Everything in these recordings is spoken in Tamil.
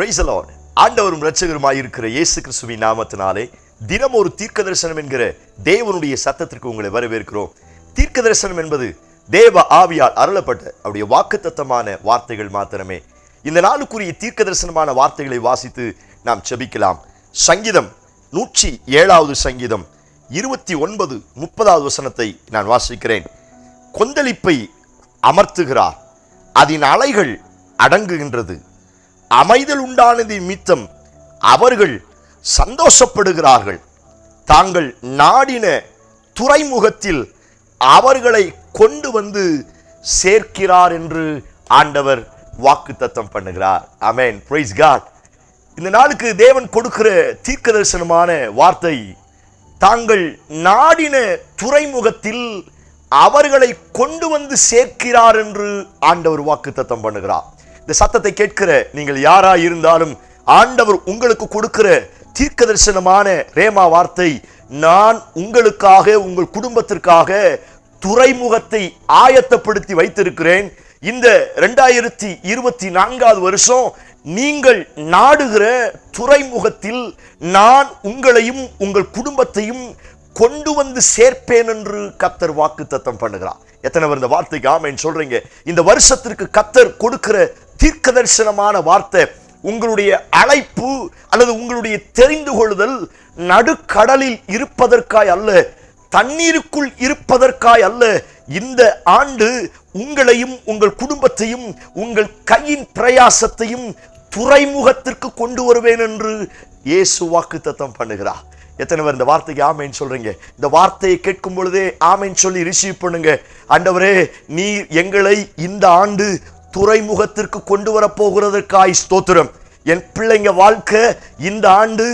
பிரைஸ் லார்ட் ஆண்டவரும் இரட்சகருமாய் இருக்கிற இயேசு கிறிஸ்துவின் நாமத்தினாலே தினம் ஒரு தீர்க்க தரிசனம் என்கிற தேவனுடைய சத்தத்திற்கு உங்களை வரவேற்கிறோம். தீர்க்க தரிசனம் என்பது தேவ ஆவியால் அருளப்பட்ட அவருடைய வாக்குத்தத்தமான வார்த்தைகள் மாத்திரமே. இந்த நாளுக்குரிய தீர்க்க தரிசனமான வார்த்தைகளை வாசித்து நாம் செபிக்கலாம் சங்கீதம் நூற்றி ஏழாவது சங்கீதம் இருபத்தி ஒன்பது முப்பதாவது வசனத்தை நான் வாசிக்கிறேன். கொந்தளிப்பை அமர்த்துகிறார் அதன் அலைகள் அடங்குகின்றது. அமைதல் உண்டானது நிமித்தம் அவர்கள் சந்தோஷப்படுகிறார்கள். தாங்கள் நாடின துறைமுகத்தில் அவர்களை கொண்டு வந்து சேர்க்கிறார் என்று ஆண்டவர் வாக்குத்தத்தம் பண்ணுகிறார். அமேன் பிரைஸ் காட் இந்த நாளுக்கு தேவன் கொடுக்கிற தீர்க்க தரிசனமான வார்த்தை தாங்கள் நாடின துறைமுகத்தில் அவர்களை கொண்டு வந்து சேர்க்கிறார் என்று ஆண்டவர் வாக்குத்தத்தம் பண்ணுகிறார். இந்த சத்தத்தை கேட்கிற நீங்கள் யாரா இருந்தாலும் ஆண்டவர் உங்களுக்கு கொடுக்கிற தீர்க்க தரிசனமான ரேமா வார்த்தை நான் உங்களுக்காக உங்கள் குடும்பத்திற்காக துறைமுகத்தை ஆயத்தப்படுத்தி வைத்திருக்கிறேன். இந்த ரெண்டாயிரத்தி இருபத்தி நான்காவது வருஷம் நீங்கள் நாடுகிற துறைமுகத்தில் நான் உங்களையும் உங்கள் குடும்பத்தையும் கொண்டு வந்து சேர்ப்பேன் என்று கத்தர் வாக்கு தத்தம் பண்ணுகிறார். எத்தனை பேர் இந்த வார்த்தைக்கு ஆமைன்னு சொல்றீங்க? இந்த வருஷத்திற்கு கத்தர் கொடுக்கிற தீர்க்க தரிசனமான வார்த்தை உங்களுடைய அழைப்பு அல்லது உங்களுடைய தெரிந்து கொள்ளுதல் நடுக்கடலில் இருப்பதற்காய் அல்ல தண்ணீருக்குள் இருப்பதற்காய் அல்ல. இந்த ஆண்டு உங்களையும் உங்கள் குடும்பத்தையும் உங்கள் கையின் பிரயாசத்தையும் துறைமுகத்திற்கு கொண்டு வருவேன் என்று இயேசு வாக்கு தத்தம் பண்ணுகிறார். எத்தனை பேர் இந்த வார்த்தைக்கு ஆமைன்னு சொல்றீங்க? இந்த வார்த்தையை கேட்கும் பொழுதே ஆமைன்னு சொல்லி ரிசீவ் பண்ணுங்க. ஆண்டவரே நீ எங்களை இந்த ஆண்டு துறைமுகத்திற்கு கொண்டு வரப்போகிறதற்காய் ஸ்தோத்திரம். என் பிள்ளைங்க வாழ்க்கை இந்த ஆண்டு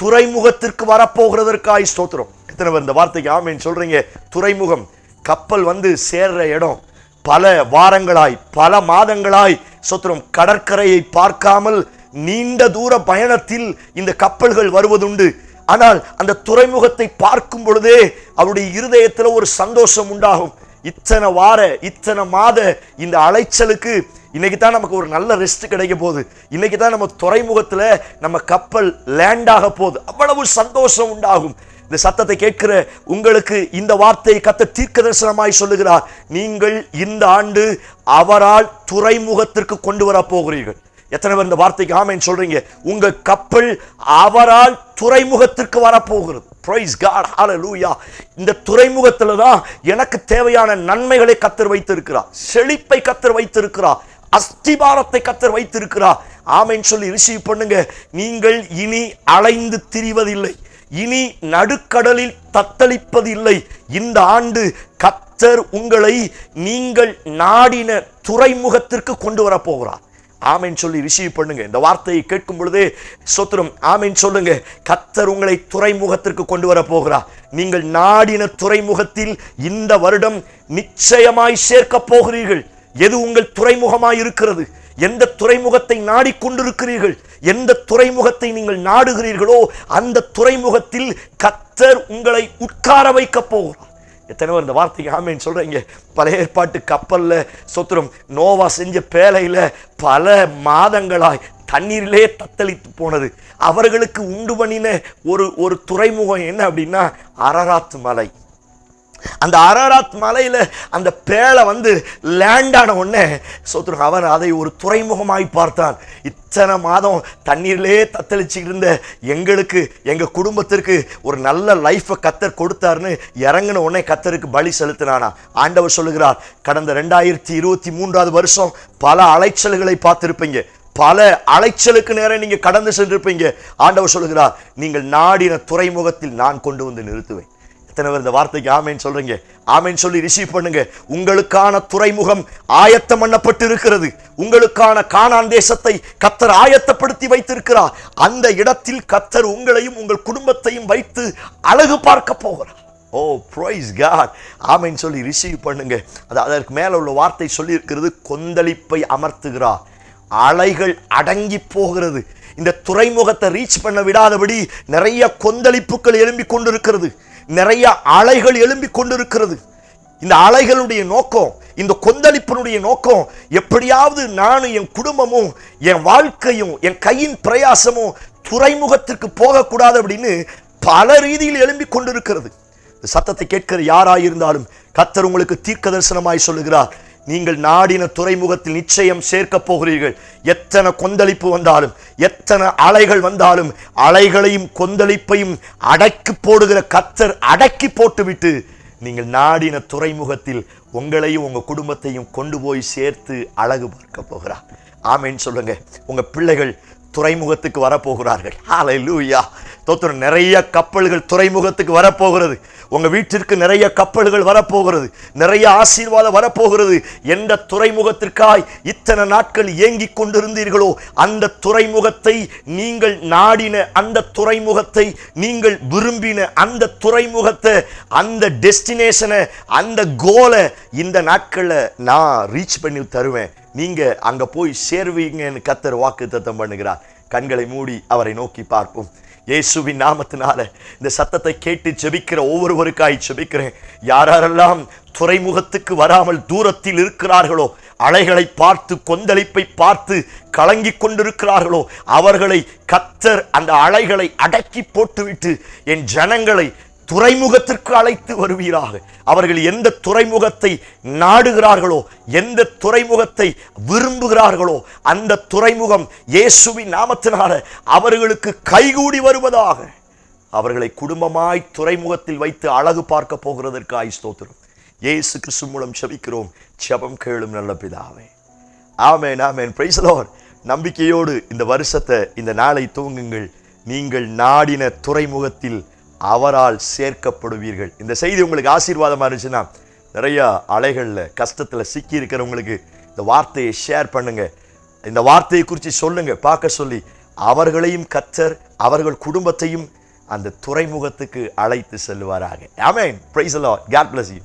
துறைமுகத்திற்கு வரப்போகிறதற்காய் ஸ்தோத்திரம். எத்தனை பேர் இந்த வார்த்தைக்கு ஆமேன்னு சொல்கிறீங்க துறைமுகம் கப்பல் வந்து சேர்ற இடம். பல வாரங்களாய் பல மாதங்களாய் சொத்திரம் கடற்கரையை பார்க்காமல் நீண்ட தூர பயணத்தில் இந்த கப்பல்கள் வருவதுண்டு. ஆனால் அந்த துறைமுகத்தை பார்க்கும் பொழுதே அவருடைய இருதயத்தில் ஒரு சந்தோஷம் உண்டாகும். இத்தனை வார இத்தனை மாத இந்த அலைச்சலுக்கு இன்னைக்கு தான் நமக்கு ஒரு நல்ல ரெஸ்ட் கிடைக்க போகுது. இன்னைக்கு தான் நம்ம துறைமுகத்தில் நம்ம கப்பல் லேண்ட் ஆக போகுது. அவ்வளவு சந்தோஷம் உண்டாகும். இந்த சத்தத்தை கேட்கிற உங்களுக்கு இந்த வார்த்தை கத்த தீர்க்க தரிசனமாய் சொல்லுகிறார். நீங்கள் இந்த ஆண்டு அவரால் துறைமுகத்திற்கு கொண்டு வர போகிறீர்கள். எத்தனை பேர் இந்த வார்த்தைக்கு ஆமைன்னு சொல்றீங்க? உங்க கப்பல் அவரால் துறைமுகத்திற்கு வரப்போகிறது. பிரைஸ் காட் ஹalleluya இந்த துறைமுகத்தில் தான் எனக்கு தேவையான நன்மைகளை கத்தர் வைத்திருக்கிறார். செழிப்பை கத்தர் வைத்திருக்கிறார். அஸ்திபாரத்தை கத்தர் வைத்திருக்கிறார். ஆமைன்னு சொல்லி ரிசீவ் பண்ணுங்க. நீங்கள் இனி அலைந்து திரிவதில்லை. இனி நடுக்கடலில் தத்தளிப்பது இல்லை இந்த ஆண்டு கத்தர் உங்களை நீங்கள் நாடின துறைமுகத்திற்கு கொண்டு வரப்போகிறார். ஆமைன்னு சொல்லி ரிசீவ் பண்ணுங்க. இந்த வார்த்தையை கேட்கும் பொழுது சொத்திரம் ஆமைன்னு சொல்லுங்க. கத்தர் உங்களை துறைமுகத்திற்கு கொண்டு வர போகிறார். நீங்கள் நாடின துறைமுகத்தில் இந்த வருடம் நிச்சயமாய் சேர்க்க போகிறீர்கள். எது உங்கள் துறைமுகமாய் இருக்கிறது? எந்த துறைமுகத்தை நாடிக்கொண்டிருக்கிறீர்கள் எந்த துறைமுகத்தை நீங்கள் நாடுகிறீர்களோ அந்த துறைமுகத்தில் கத்தர் உங்களை உட்கார வைக்க போகிறார். எத்தனை பேர் இந்த வார்த்தைக்கு ஆமேன்னு சொல்கிறீங்க பழைய ஏற்பாட்டு கப்பலில் சொத்துரும் நோவா செஞ்ச பேலையில் பல மாதங்களாய் தண்ணீரிலே தத்தளித்து போனது. அவர்களுக்கு உண்டு பண்ணின ஒரு ஒரு துறைமுகம் என்ன அப்படின்னா அரராத்து மலை. அந்த அரராத் மலையில அந்த பேழை வந்து லேண்ட் ஆன உடனே சொத்துரும் அவன் அதை ஒரு துறைமுகமாய் பார்த்தான். இத்தனை மாதம் தண்ணீர்லே தத்தளிச்சிக்கிட்டு இருந்த எங்களுக்கு எங்கள் குடும்பத்திற்கு ஒரு நல்ல லைஃப்பை கத்தர் கொடுத்தாருன்னு இறங்கின உடனே கத்தருக்கு பலி செலுத்தினானா? ஆண்டவர் சொல்லுகிறார் கடந்த ரெண்டாயிரத்தி இருபத்தி மூன்றாவது வருஷம் பல அலைச்சல்களை பார்த்துருப்பீங்க. பல அலைச்சலுக்கு நேரம் நீங்கள் கடந்து சென்றிருப்பீங்க. ஆண்டவர் சொல்லுகிறார் நீங்கள் நாடின துறைமுகத்தில் நான் கொண்டு வந்து நிறுத்துவேன். எத்தனை பேர் இந்த வார்த்தைக்கு ஆமைன்னு சொல்றீங்க? ஆமைன்னு சொல்லி ரிசீவ் பண்ணுங்க. உங்களுக்கான துறைமுகம் ஆயத்தம் பண்ணப்பட்டு இருக்கிறது உங்களுக்கான காணான் தேசத்தை கத்தர் ஆயத்தப்படுத்தி வைத்திருக்கிறார். அந்த இடத்தில் கத்தர் உங்களையும் உங்கள் குடும்பத்தையும் வைத்து அழகு பார்க்க போகிறார். ஓ ப்ரைஸ் காட் ஆமைன்னு சொல்லி ரிசீவ் பண்ணுங்க. அது அதற்கு மேலே உள்ள வார்த்தை சொல்லியிருக்கிறது கொந்தளிப்பை அமர்த்துகிறார். அலைகள் அடங்கி போகிறது. இந்த துறைமுகத்தை ரீச் பண்ண விடாதபடி நிறைய கொந்தளிப்புகள் எழும்பி கொண்டிருக்கிறது. நிறைய அலைகள் எழும்பி கொண்டிருக்கிறது. இந்த அலைகளுடைய நோக்கம் இந்த கொந்தளிப்பினுடைய நோக்கம் எப்படியாவது நானும் என் குடும்பமும் என் வாழ்க்கையும் என் கையின் பிரயாசமும் துறைமுகத்திற்கு போகக்கூடாது அப்படின்னு பல ரீதியில் எழும்பி கொண்டிருக்கிறது. இந்த சத்தத்தை கேட்கிற யாராயிருந்தாலும் கத்தர் உங்களுக்கு தீர்க்க தரிசனமாய் சொல்லுகிறார். நீங்கள் நாடின துறைமுகத்தில் நிச்சயம் சேர்க்க போகிறீர்கள். எத்தனை கொந்தளிப்பு வந்தாலும் எத்தனை அலைகள் வந்தாலும் அலைகளையும் கொந்தளிப்பையும் அடக்கி போடுகிற கத்தர் அடக்கி போட்டுவிட்டு நீங்கள் நாடின துறைமுகத்தில் உங்களையும் உங்க குடும்பத்தையும் கொண்டு போய் சேர்த்து அழகு பார்க்க போகிறார். ஆமேன்னு சொல்லுங்க. உங்க பிள்ளைகள் துறைமுகத்துக்கு வரப்போகிறார்கள் லூயா தோத்திரம் நிறைய கப்பல்கள் துறைமுகத்துக்கு வரப்போகிறது. உங்க வீட்டிற்கு நிறைய கப்பல்கள் வரப்போகிறது. நிறைய ஆசீர்வாதம் வரப்போகிறது. எந்த துறைமுகத்திற்காய் இத்தனை நாட்கள் ஏங்கிக் கொண்டிருந்தீர்களோ அந்த துறைமுகத்தை நீங்கள் நாடின அந்த துறைமுகத்தை நீங்கள் விரும்பின அந்த துறைமுகத்தை அந்த டெஸ்டினேஷனை அந்த கோலை இந்த நாட்களில் நான் ரீச் பண்ணி தருவேன். நீங்க அங்க போய் சேர்வீங்கன்னு கத்தர் வாக்கு தத்தம் பண்ணுகிறார். கண்களை மூடி அவரை நோக்கி பார்ப்போம். இயேசுவின் நாமத்தினால இந்த சத்தத்தை கேட்டு ஜெபிக்கிற ஒவ்வொருவருக்காய் ஜெபிக்கிறேன். யாரெல்லாம் துறைமுகத்துக்கு வராமல் தூரத்தில் இருக்கிறார்களோ அலைகளை பார்த்து கொந்தளிப்பை பார்த்து கலங்கிக் கொண்டிருக்கிறார்களோ அவர்களை கத்தர் அந்த அலைகளை அடக்கி போட்டுவிட்டு என் ஜனங்களை துறைமுகத்திற்கு அழைத்து வருவீராக. அவர்கள் எந்த துறைமுகத்தை நாடுகிறார்களோ எந்த துறைமுகத்தை விரும்புகிறார்களோ அந்த துறைமுகம் இயேசுவின் நாமத்தினால அவர்களுக்கு கைகூடி வருவதாக. அவர்களை குடும்பமாய் துறைமுகத்தில் வைத்து அழகு பார்க்க போகிறதற்காய் ஸ்தோத்திரம். இயேசு கிறிஸ்து மூலம் செபிக்கிறோம் செபம் கேளும் நல்ல பிதாவே. ஆமேன் ஆமேன். பிரைசலோர் நம்பிக்கையோடு இந்த வருஷத்தை இந்த நாளை துவங்குங்கள். நீங்கள் நாடின துறைமுகத்தில் அவரால் சேர்க்கப்படுவீர்கள். இந்த செய்தி உங்களுக்கு ஆசீர்வாதமாக இருந்துச்சுன்னா நிறையா அலைகளில் கஷ்டத்தில் சிக்கி இருக்கிறவங்களுக்கு இந்த வார்த்தையை ஷேர் பண்ணுங்க. இந்த வார்த்தையை குறித்து சொல்லுங்க பார்க்க சொல்லி அவர்களையும் கத்தர் அவர்கள் குடும்பத்தையும் அந்த துறைமுகத்துக்கு அழைத்து செல்வாராக ஆமென் பிரைஸ் அலா காட் பிளஸ் யூ